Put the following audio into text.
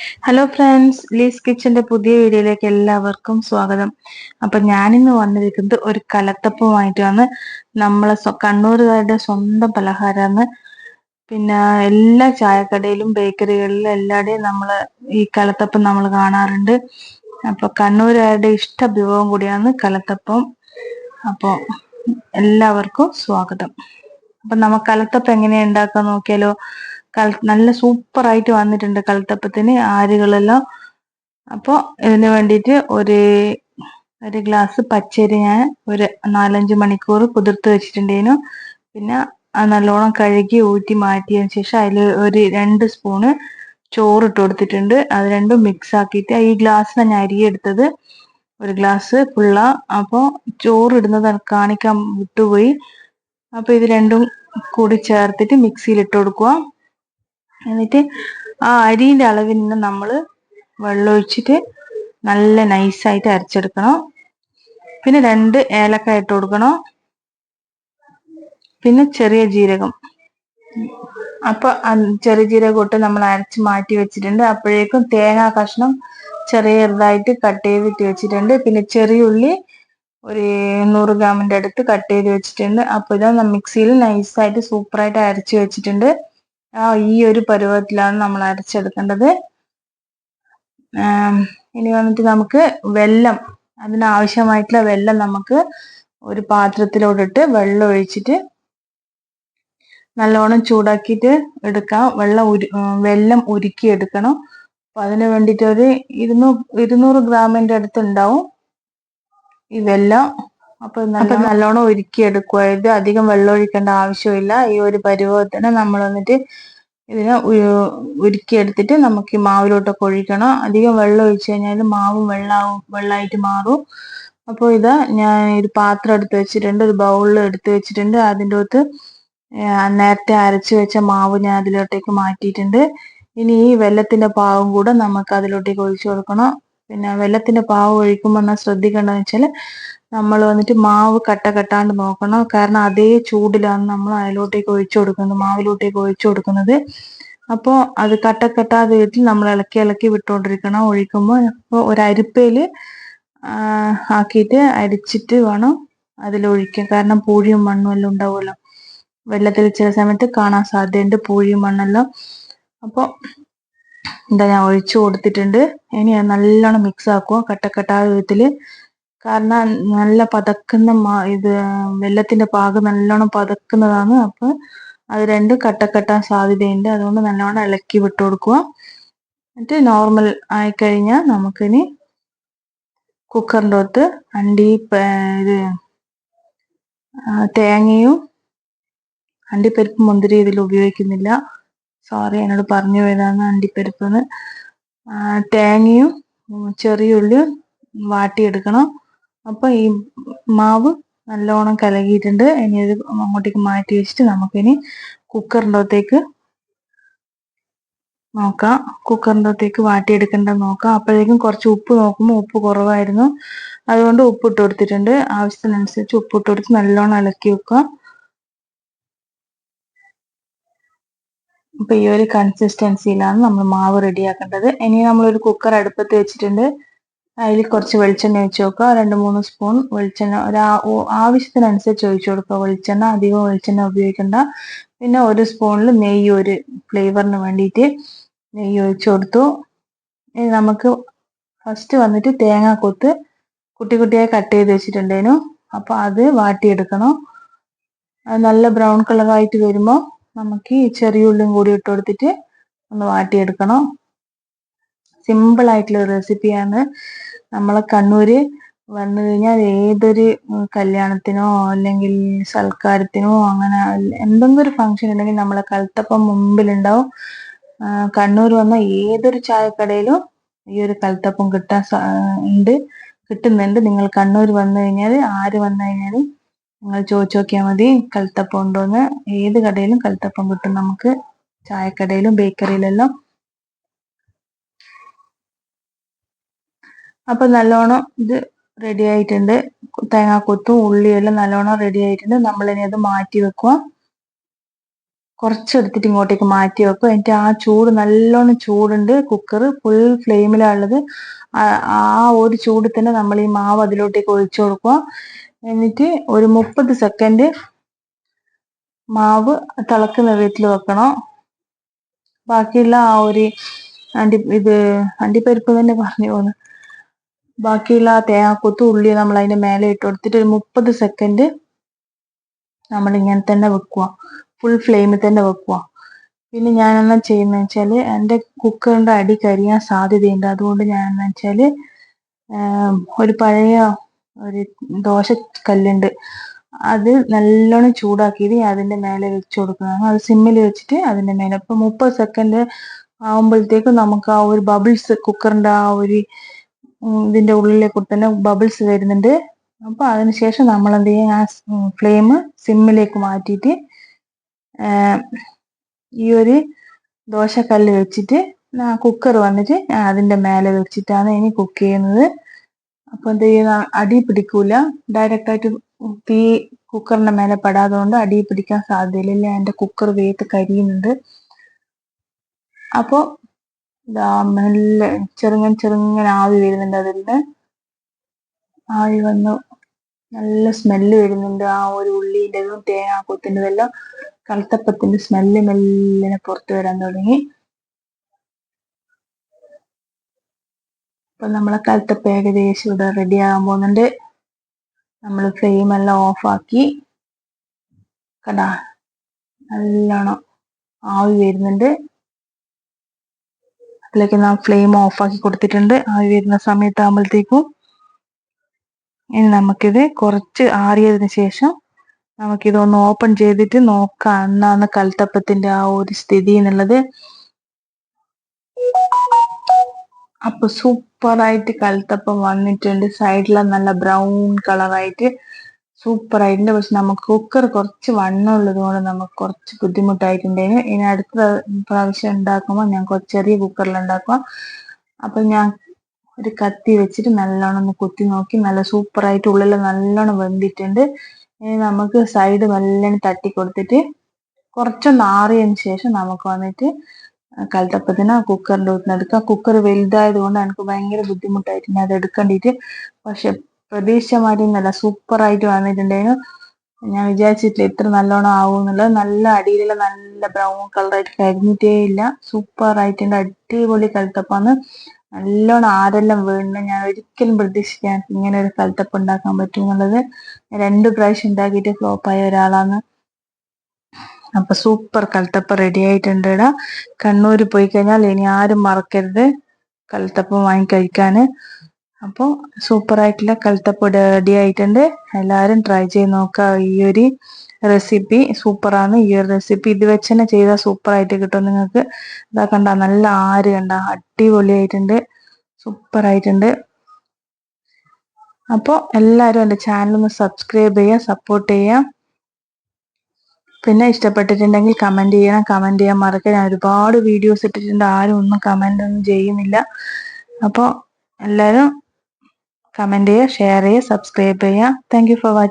Hello friends lease കിച്ചന്റെ പുതിയ വീഡിയോയിലേക്ക് എല്ലാവർക്കും സ്വാഗതം. അപ്പൊ ഞാനിന്ന് വന്നിരിക്കുന്നത് ഒരു കലത്തപ്പമായിട്ടാണ് നമ്മളെ കണ്ണൂരുകാരുടെ സ്വന്തം പലഹാരമാണ്. പിന്നെ എല്ലാ ചായക്കടയിലും ബേക്കറികളിലും എല്ലായിടെയും നമ്മൾ ഈ കലത്തപ്പം നമ്മൾ കാണാറുണ്ട്. അപ്പൊ കണ്ണൂരുകാരുടെ ഇഷ്ട വിഭവം കൂടിയാണ് കലത്തപ്പം. അപ്പോൾ എല്ലാവർക്കും സ്വാഗതം. അപ്പൊ നമ്മ കലത്തപ്പം എങ്ങനെയാ ഉണ്ടാക്കാൻ നോക്കിയാലോ? കൽ നല്ല സൂപ്പർ ആയിട്ട് വന്നിട്ടുണ്ട് കൽത്തപ്പത്തിന് ആരുകളെല്ലാം. അപ്പോൾ ഇതിന് വേണ്ടിയിട്ട് ഒരു ഒരു ഗ്ലാസ് പച്ചരി ഞാൻ ഒരു നാലഞ്ച് മണിക്കൂർ കുതിർത്ത് വെച്ചിട്ടുണ്ടേനു പിന്നെ നല്ലോണം കഴുകി ഊറ്റി മാറ്റിയതിന് ശേഷം അതിൽ ഒരു രണ്ട് സ്പൂണ് ചോറ് ഇട്ട് കൊടുത്തിട്ടുണ്ട്. അത് രണ്ടും മിക്സ് ആക്കിയിട്ട് ഈ ഗ്ലാസ്സിലാണ് ഞാൻ അരി എടുത്തത്. ഒരു ഗ്ലാസ് ഫുള്ള അപ്പോൾ ചോറ് ഇടുന്നത് കാണിക്കാൻ വിട്ടുപോയി. അപ്പോൾ ഇത് രണ്ടും കൂടി ചേർത്തിട്ട് മിക്സിയിൽ ഇട്ട് കൊടുക്കുക എന്നിട്ട് ആ അരിന്റെ അളവിൽ നിന്ന് നമ്മൾ വെള്ളമൊഴിച്ചിട്ട് നല്ല നൈസായിട്ട് അരച്ചെടുക്കണം. പിന്നെ രണ്ട് ഏലക്ക ഇട്ട് കൊടുക്കണം. പിന്നെ ചെറിയ ജീരകം. അപ്പൊ ചെറിയ ജീരകം ഇട്ട് നമ്മൾ അരച്ച് മാറ്റി വെച്ചിട്ടുണ്ട്. അപ്പോഴേക്കും തേങ്ങാ കഷ്ണം ചെറിയതായിട്ട് കട്ട് ചെയ്തിട്ട് വെച്ചിട്ടുണ്ട്. പിന്നെ ചെറിയ ഉള്ളി ഒരു നൂറ് ഗ്രാമിന്റെ അടുത്ത് കട്ട് ചെയ്ത് വെച്ചിട്ടുണ്ട്. അപ്പൊ ഇതാ മിക്സിയിൽ നൈസായിട്ട് സൂപ്പറായിട്ട് അരച്ച് വെച്ചിട്ടുണ്ട്. ഈ ഒരു പരുവത്തിലാണ് നമ്മൾ അരച്ചെടുക്കേണ്ടത്. ഇനി വന്നിട്ട് നമുക്ക് വെല്ലം അതിനാവശ്യമായിട്ടുള്ള വെല്ലം നമുക്ക് ഒരു പാത്രത്തിലോട്ടിട്ട് വെള്ളം ഒഴിച്ചിട്ട് നല്ലോണം ചൂടാക്കിയിട്ട് എടുക്കാം. വെള്ളം ഉരു വെല്ലം ഉരുക്കി എടുക്കണം. അപ്പൊ അതിന് വേണ്ടിയിട്ട് ഒരു ഇരുന്നൂറ് ഇരുന്നൂറ് ഗ്രാമിന്റെ അടുത്ത് ഉണ്ടാവും ഈ വെല്ലം. അപ്പൊ നല്ലോണം ഉരുക്കി എടുക്കുക. ഇത് അധികം വെള്ളം ഒഴിക്കേണ്ട ആവശ്യമില്ല. ഈ ഒരു പരുവത്തിന് നമ്മൾ വന്നിട്ട് ഇതിനെ ഉരുക്കിയെടുത്തിട്ട് നമുക്ക് ഈ മാവിലോട്ടൊക്കെ ഒഴിക്കണം. അധികം വെള്ളം ഒഴിച്ചു കഴിഞ്ഞാൽ മാവും വെള്ളാവും വെള്ളമായിട്ട് മാറും. അപ്പോൾ ഇത് ഞാൻ ഒരു പാത്രം എടുത്ത് വെച്ചിട്ടുണ്ട്. ഒരു ബൗളിൽ എടുത്ത് വെച്ചിട്ടുണ്ട്. അതിന്റെ അകത്ത് നേരത്തെ അരച്ച് വെച്ച മാവ് ഞാൻ അതിലോട്ടേക്ക് മാറ്റിയിട്ടുണ്ട്. ഇനി ഈ വെള്ളത്തിന്റെ പാവും കൂടെ നമുക്ക് അതിലോട്ടേക്ക് ഒഴിച്ചു കൊടുക്കണം. പിന്നെ വെള്ളത്തിന്റെ പാവ് ഒഴിക്കുമ്പോൾ ശ്രദ്ധിക്കേണ്ടതെന്ന് വെച്ചാൽ നമ്മൾ വന്നിട്ട് മാവ് കട്ട കെട്ടാണ്ട് നോക്കണം. കാരണം അതേ ചൂടിലാണ് നമ്മൾ അതിലോട്ടേക്ക് ഒഴിച്ചു കൊടുക്കുന്നത്. മാവിലോട്ടേക്ക് ഒഴിച്ചു കൊടുക്കുന്നത്. അപ്പോൾ അത് കട്ട കെട്ടാതെ വീട്ടിൽ നമ്മൾ ഇളക്കി ഇളക്കി വിട്ടുകൊണ്ടിരിക്കണം ഒഴിക്കുമ്പോൾ അപ്പോൾ ഒരു അരിപ്പയിൽ ആക്കിയിട്ട് അരിച്ചിട്ട് വേണം അതിലൊഴിക്കാൻ കാരണം പൂഴിയും മണ്ണും എല്ലാം ഉണ്ടാവുമല്ലോ. വെള്ളത്തിൽ ചില സമയത്ത് കാണാൻ സാധ്യതയുണ്ട് പൂഴിയും മണ്ണെല്ലാം. അപ്പോൾ എന്താ ഞാൻ ഒഴിച്ചു കൊടുത്തിട്ടുണ്ട്. ഇനി നല്ലോണം മിക്സ് ആക്കുക. കട്ടക്കട്ടായ വിധത്തിൽ കാരണം നല്ല പതക്കുന്ന ഇത് വെള്ളത്തിന്റെ പാകം നല്ലോണം പതക്കുന്നതാണ്. അപ്പൊ അത് രണ്ടും കട്ടക്കെട്ടാൻ സാധ്യതയുണ്ട്. അതുകൊണ്ട് നല്ലോണം ഇളക്കി വിട്ടു കൊടുക്കുക. എന്നിട്ട് നോർമൽ ആയിക്കഴിഞ്ഞാൽ നമുക്കിനി കുക്കറിന്റെ അകത്ത് അണ്ടി ഇത് തേങ്ങയും അണ്ടിപ്പരിപ്പ് മുന്തിരി ഇതിൽ ഉപയോഗിക്കുന്നില്ല. സോറി എന്നോട് പറഞ്ഞു പോയതാണ് അണ്ടിപ്പരിപ്പ് തേങ്ങയും ചെറിയ ഉള്ളിയും വാട്ടിയെടുക്കണം. അപ്പൊ ഈ മാവ് നല്ലോണം കലകിയിട്ടുണ്ട്. ഇനി ഇത് അങ്ങോട്ടേക്ക് മാറ്റി വെച്ചിട്ട് നമുക്കിനി കുക്കറിന്റെ അകത്തേക്ക് നോക്കാം. കുക്കറിന്റെ അകത്തേക്ക് വാട്ടിയെടുക്കേണ്ടത് നോക്കാം. അപ്പോഴേക്കും കുറച്ച് ഉപ്പ് നോക്കുമ്പോൾ ഉപ്പ് കുറവായിരുന്നു. അതുകൊണ്ട് ഉപ്പ് ഇട്ട് കൊടുത്തിട്ടുണ്ട്. ആവശ്യത്തിനനുസരിച്ച് ഉപ്പ് ഇട്ട് കൊടുത്ത് നല്ലോണം ഇളക്കി വെക്കുക. അപ്പൊ ഈ ഒരു കൺസിസ്റ്റൻസിയിലാണ് നമ്മൾ മാവ് റെഡിയാക്കേണ്ടത് ഇനി നമ്മളൊരു കുക്കർ അടുപ്പത്ത് വെച്ചിട്ടുണ്ട്. അതിൽ കുറച്ച് വെളിച്ചെണ്ണ ഒഴിച്ച് നോക്കുക രണ്ട് മൂന്ന് സ്പൂൺ വെളിച്ചെണ്ണ. ഒരു ആവശ്യത്തിനനുസരിച്ച് ഒഴിച്ചു കൊടുക്കുക. വെളിച്ചെണ്ണ അധികം വെളിച്ചെണ്ണ ഉപയോഗിക്കണ്ട. പിന്നെ ഒരു സ്പൂണിൽ നെയ്യ് ഒരു ഫ്ലേവറിന് വേണ്ടിയിട്ട് നെയ്യ് ഒഴിച്ചു കൊടുത്തു. ഇനി നമുക്ക് ഫസ്റ്റ് വന്നിട്ട് തേങ്ങ കൊത്ത് കുട്ടി കുട്ടിയായി കട്ട് ചെയ്ത് വെച്ചിട്ടുണ്ടേനു. അപ്പോൾ അത് വാട്ടിയെടുക്കണം. അത് നല്ല ബ്രൗൺ കളറായിട്ട് വരുമ്പോൾ നമുക്ക് ഈ ചെറിയ ഉള്ളിയും കൂടി ഇട്ട് കൊടുത്തിട്ട് ഒന്ന് വാട്ടിയെടുക്കണം. സിമ്പിൾ ആയിട്ടുള്ള റെസിപ്പിയാണ് നമ്മളെ കണ്ണൂര് വന്നു കഴിഞ്ഞാൽ ഏതൊരു കല്യാണത്തിനോ അല്ലെങ്കിൽ സൽക്കാരത്തിനോ അങ്ങനെ എന്തെങ്കിലും ഒരു ഫംഗ്ഷൻ ഉണ്ടെങ്കിൽ നമ്മളെ കൽത്തപ്പം മുമ്പിലുണ്ടാവും. കണ്ണൂർ വന്ന ഏതൊരു ചായക്കടയിലും ഈ ഒരു കൽത്തപ്പം കിട്ടാൻ ഉണ്ട് കിട്ടുന്നുണ്ട്. നിങ്ങൾ കണ്ണൂർ വന്നു കഴിഞ്ഞാൽ ആര് വന്നു കഴിഞ്ഞാൽ നിങ്ങൾ ചോദിച്ചു നോക്കിയാൽ മതി കൽത്തപ്പം ഉണ്ടോന്ന്. ഏത് കടയിലും കൽത്തപ്പം കിട്ടും. നമുക്ക് ചായക്കടയിലും ബേക്കറിയിലെല്ലാം അപ്പൊ നല്ലോണം ഇത് റെഡി ആയിട്ടുണ്ട്. തേങ്ങാക്കൊത്തും ഉള്ളിയെല്ലാം നല്ലോണം റെഡി ആയിട്ടുണ്ട്. നമ്മൾ ഇനി അത് മാറ്റി വെക്കുക. കുറച്ചെടുത്തിട്ട് ഇങ്ങോട്ടേക്ക് മാറ്റി വെക്കുക. എന്നിട്ട് ആ ചൂട് നല്ലോണം ചൂടുണ്ട്. കുക്കർ ഫുൾ ഫ്ലെയിമിലാണുള്ളത് ആ ഒരു ചൂട് തന്നെ നമ്മൾ ഈ മാവ് അതിലോട്ടേക്ക് ഒഴിച്ചു കൊടുക്കുക. എന്നിട്ട് ഒരു മുപ്പത് സെക്കൻഡ് മാവ് തിളക്കുന്ന വീട്ടിൽ വെക്കണം. ബാക്കിയുള്ള ആ ഒരു അണ്ടി ഇത് അണ്ടിപ്പരിപ്പ് തന്നെ പറഞ്ഞു പോകുന്നു ബാക്കിയുള്ള ആ തേങ്ങാക്കൊത്തും ഉള്ളി നമ്മൾ അതിന്റെ മേലെ ഇട്ട് കൊടുത്തിട്ട് ഒരു മുപ്പത് സെക്കൻഡ് നമ്മൾ ഇങ്ങനെ തന്നെ വെക്കുക. ഫുൾ ഫ്ലെയിമിൽ തന്നെ വെക്കുക. പിന്നെ ഞാൻ എന്നാ ചെയ്യുന്നത് വെച്ചാൽ എന്റെ കുക്കറിന്റെ അടി കരിയാൻ സാധ്യതയുണ്ട്. അതുകൊണ്ട് ഞാൻ എന്നാ വെച്ചാൽ ഒരു പഴയ ഒരു ദോശ കല്ലുണ്ട്. അത് നല്ലോണം ചൂടാക്കിയിട്ട് അതിന്റെ മേലെ വെച്ച് കൊടുക്കുന്നതാണ്. അത് സിമ്മിൽ വെച്ചിട്ട് അതിന്റെ മേലെ. ഇപ്പം മുപ്പത് സെക്കൻഡ് ആകുമ്പോഴത്തേക്കും നമുക്ക് ആ ഒരു ബബിൾസ് കുക്കറിന്റെ ആ ഒരു ഇതിന്റെ ഉള്ളിലേക്ക് തന്നെ ബബിൾസ് വരുന്നുണ്ട്. അപ്പോൾ അതിനുശേഷം നമ്മൾ എന്ത് ചെയ്യും ആ ഫ്ലെയിം സിമ്മിലേക്ക് മാറ്റിയിട്ട് ഈ ഒരു ദോശക്കല്ല് വെച്ചിട്ട് ആ കുക്കർ വന്നിട്ട് അതിന്റെ മേലെ വെച്ചിട്ടാണ് ഇനി കുക്ക് ചെയ്യുന്നത്. അപ്പോൾ എന്ത് ചെയ്യുന്ന അടി പിടിക്കൂല. ഡയറക്റ്റ് ആയിട്ട് തീ കുക്കറിന്റെ മേലെ പെടാതെ കൊണ്ട് അടി പിടിക്കാൻ സാധ്യതയില്ല. എന്റെ കുക്കർ വേത്ത് കരിയുന്നുണ്ട്. അപ്പോൾ നല്ല ചെറുങ്ങൻ ചെറുങ്ങനെ ആവി വരുന്നുണ്ട് അതിൽ നിന്ന്. ആവി വന്നു. നല്ല സ്മെല്ല് വരുന്നുണ്ട് ആ ഒരു ഉള്ളിന്റെതും തേങ്ങാക്കൊത്തിന്റെതെല്ലാം കൽത്തപ്പത്തിന്റെ സ്മെല്ല് മെല്ലിനെ പുറത്തു വരാൻ തുടങ്ങി. അപ്പൊ നമ്മളെ കൽത്തപ്പ ഏകദേശം ഇവിടെ റെഡി ആകാൻ പോകുന്നുണ്ട്. നമ്മൾ ഫ്ലെയിം എല്ലാം ഓഫാക്കി കടാ നല്ലോണം ആവി വരുന്നുണ്ട്. അതിലേക്ക് നാം ഫ്ലെയിം ഓഫാക്കി കൊടുത്തിട്ടുണ്ട്. ആവി വരുന്ന സമയത്താകുമ്പോഴത്തേക്കും ഇനി നമുക്കിത് കുറച്ച് ആറിയതിന് ശേഷം നമുക്കിതൊന്ന് ഓപ്പൺ ചെയ്തിട്ട് നോക്കാം. എന്നാണ് കൽത്തപ്പത്തിന്റെ ആ ഒരു സ്ഥിതി എന്നുള്ളത്. അപ്പൊ സൂപ്പറായിട്ട് കൽത്തപ്പം വന്നിട്ടുണ്ട്. സൈഡിലെ നല്ല ബ്രൗൺ കളറായിട്ട് സൂപ്പർ ആയിട്ടുണ്ട് പക്ഷെ നമുക്ക് കുക്കർ കുറച്ച് വണ്ണമുള്ളത് കൊണ്ട് നമുക്ക് കുറച്ച് ബുദ്ധിമുട്ടായിട്ടുണ്ടായിരുന്നു ഇനി അടുത്ത പ്രാവശ്യം ഉണ്ടാക്കുമ്പോൾ ഞാൻ കുറച്ച് ചെറിയ കുക്കറിൽ ഉണ്ടാക്കുക അപ്പൊ ഞാൻ ഒരു കത്തി വെച്ചിട്ട് നല്ലോണം ഒന്ന് കുത്തി നോക്കി നല്ല സൂപ്പർ ആയിട്ട് ഉള്ളിൽ നല്ലോണം വെന്തിട്ടുണ്ട്. ഇനി നമുക്ക് സൈഡ് നല്ലോണം തട്ടി കൊടുത്തിട്ട് കുറച്ചൊന്ന് ആറിയതിന് ശേഷം നമുക്ക് വന്നിട്ട് കലത്തപ്പത്തിന് കുക്കറിന്റെ ഉള്ളിൽ എടുക്കാം. കുക്കർ വലുതായത് കൊണ്ട് എനിക്ക് ഭയങ്കര ബുദ്ധിമുട്ടായിട്ടുണ്ട്. അത് എടുക്കേണ്ടിട്ട്. പക്ഷെ പ്രതീക്ഷ മാറ്റി നല്ല സൂപ്പർ ആയിട്ട് വന്നിട്ടുണ്ടായിരുന്നു. ഞാൻ വിചാരിച്ചിട്ടില്ല ഇത്ര നല്ലോണം ആവും എന്നുള്ളത്. നല്ല അടിയിലുള്ള നല്ല ബ്രൗൺ കളറായിട്ട് കരിഞ്ഞിട്ടേ ഇല്ല. സൂപ്പർ ആയിട്ടുണ്ട് അടിപൊളി കലത്തപ്പാന്ന് നല്ലോണം ആരെല്ലാം വീണ് ഞാൻ ഒരിക്കലും പ്രതീക്ഷിക്കാൻ ഇങ്ങനെ ഒരു കലത്തപ്പ് ഉണ്ടാക്കാൻ പറ്റും എന്നുള്ളത് രണ്ട് പ്രാവശ്യം ഉണ്ടാക്കിയിട്ട് ഫ്ലോപ്പായ ഒരാളാണ് അപ്പൊ സൂപ്പർ കൽത്തപ്പം റെഡി ആയിട്ടുണ്ട് ഇടാ പോയി കഴിഞ്ഞാൽ ഇനി ആരും മറക്കരുത് കൽത്തപ്പം വാങ്ങി കഴിക്കാന്. അപ്പോൾ സൂപ്പർ ആയിട്ടുള്ള കൽത്തപ്പൊടി റെഡി ആയിട്ടുണ്ട്. എല്ലാവരും ട്രൈ ചെയ്ത് നോക്കുക ഈ ഒരു റെസിപ്പി സൂപ്പറാണ്. ഈ ഒരു റെസിപ്പി ഇത് വെച്ച് തന്നെ ചെയ്താൽ സൂപ്പറായിട്ട് കിട്ടും നിങ്ങൾക്ക്. ഇതാ കണ്ട നല്ല ആര് കണ്ട. അടിപൊളിയായിട്ടുണ്ട്. സൂപ്പറായിട്ടുണ്ട്. അപ്പോൾ എല്ലാവരും എന്റെ ചാനൽ ഒന്ന് സബ്സ്ക്രൈബ് ചെയ്യുക സപ്പോർട്ട് ചെയ്യുക പിന്നെ ഇഷ്ടപ്പെട്ടിട്ടുണ്ടെങ്കിൽ കമന്റ് ചെയ്യണം. കമന്റ് ചെയ്യാൻ മറക്കുക ഞാൻ ഒരുപാട് വീഡിയോസ് ഇട്ടിട്ടുണ്ട്. ആരും ഒന്നും കമന്റ് ഒന്നും ചെയ്യുന്നില്ല. അപ്പോൾ എല്ലാവരും കമന്റ് ചെയ്യുക ഷെയർ ചെയ്യുക സബ്സ്ക്രൈബ് ചെയ്യുക. Thank for watching